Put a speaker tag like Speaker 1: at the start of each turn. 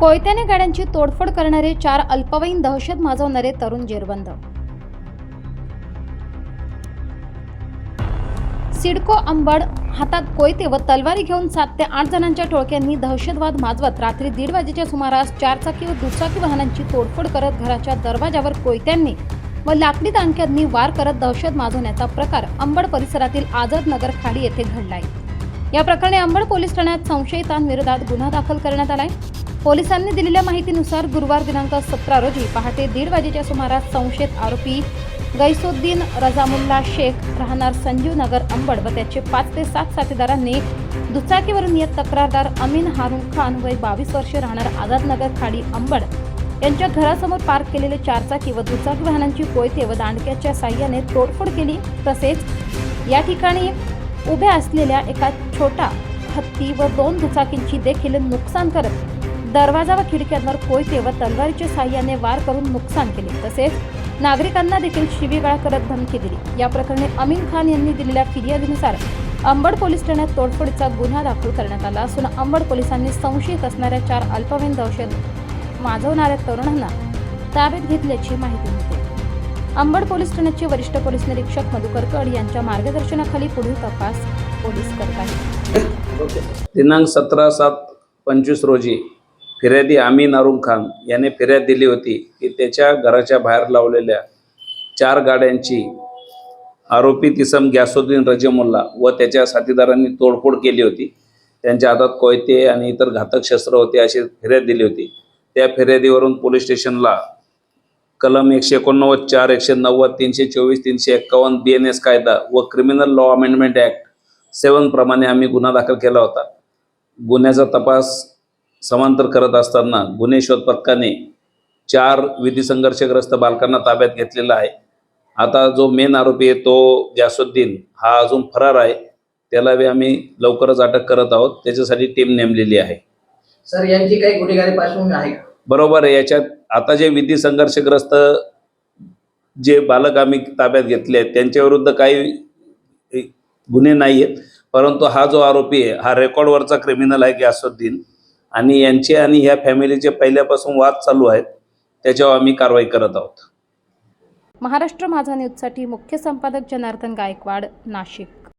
Speaker 1: कोयत्याने गाड्यांची तोडफोड करणारे चार अल्पवयीन दहशत माजवणारे तरुण जेरबंद. सिडको अंबड हातात कोयते व तलवारी घेऊन सात ते आठ जणांच्या टोळक्यांनी दहशतवाद माजवत रात्री दीड वाजेच्या सुमारास चारचाकी व दुचाकी वाहनांची तोडफोड करत घराच्या दरवाजावर कोयत्यांनी व लाकडी दांडक्यांनी वार करत दहशत माजवण्याचा प्रकार अंबड परिसरातील आझाद नगर खाडी येथे घडलाय. या प्रकरणी अंबड पोलीस ठाण्यात संशयितांविरोधात गुन्हा दाखल करण्यात आलाय. पोलिसांनी दिलेल्या माहितीनुसार गुरुवार दिनांक सतरा रोजी पहाटे दीड वाजेच्या सुमारास संशयित आरोपी गैसुद्दीन रजामुल्ला शेख राहणार संजीव नगर अंबड व त्याचे पाच ते सात साथीदारांनी दुचाकीवरून येत तक्रारदार अमीन हारून खान वय बावीस वर्षे राहणार आझादनगर खाडी अंबड यांच्या घरासमोर पार्क केलेले चारचाकी व दुचाकी वाहनांची कोयते व दांडक्याच्या साह्याने तोडफोड केली. तसेच या ठिकाणी उभ्या असलेल्या एका छोटा हत्ती व दोन दुचाकींची देखील नुकसान करत दरवाजा व खिडक्यांवर कोयते व तलवारीच्या साह्याने वार करून नुकसान केले. तसेच नागरिकांना देखील शिवीगाळ करत धमकी दिली. या प्रकरणी अमीन खान यांनी दिलेल्या फिर्यादीनुसार अंबड पोलीस ठाण्यात तोडफोडीचा गुन्हा दाखल करण्यात आला असून अंबड पोलिसांनी संशयित असणाऱ्या चार अल्पवयीन दहशत माजवणाऱ्या तरुणांना ताब्यात घेतल्याची माहिती मिळते. अंबड पोलीस ठाण्याचे वरिष्ठ पोलीस निरीक्षक मधुकर कड यांच्या मार्गदर्शनाखाली पुढील तपास पोलीस करत आहेत.
Speaker 2: दिनांक सतरा सात पंचवीस रोजी फिर्यादी आमीन अरुण खान याने फिर्याद दिली होती की त्याच्या घराच्या बाहेर लावलेल्या चार गाड्यांची आरोपी किसम गॅसुद्दीन रजमुल्ला व त्याच्या साथीदारांनी तोडफोड केली होती. त्यांच्या हातात कोयते आणि इतर घातक शस्त्र होते अशी फिर्याद दिली होती. त्या फिर्यादीवरून पोलीस स्टेशनला कलम एकशे एकोणनव्वद चार एकशे नव्वद तीनशे चोवीस तीनशे एक्कावन्न बी एन एस कायदा व criminal law amendment act seven प्रमाणे आम्ही गुन्हा दाखल केला होता. गुन्ह्याचा तपास समांतर करत असताना गुन्हे शोध पथकाने चार विधी संघर्षग्रस्त बालकांना ताब्यात घेतलेला आहे. आता जो मेन आरोपी आहे तो गॅसुद्दीन हा अजून फरार आहे. त्याला बी आम्ही लवकरच अटक करत आहोत. त्याच्यासाठी टीम नेमलेली आहे.
Speaker 3: सर यांची काही गुन्हेगारी पार्श्वभूमी आहे का?
Speaker 2: बरोबर आहे. याच्यात आता जे विधी संघर्षग्रस्त जे बालक आम्ही ताब्यात घेतले आहेत त्यांच्याविरुद्ध काही गुन्हे नाही आहेत परंतु हा जो आरोपी आहे हा रेकॉर्डवरचा क्रिमिनल आहे गॅसुद्दीन आणि यांचे आणि ह्या फॅमिलीचे पहिल्यापासून वाद चालू आहेत त्याच्यावर आम्ही कारवाई करत आहोत.
Speaker 1: महाराष्ट्र माझा न्यूजसाठी मुख्य संपादक जनार्दन गायकवाड नाशिक.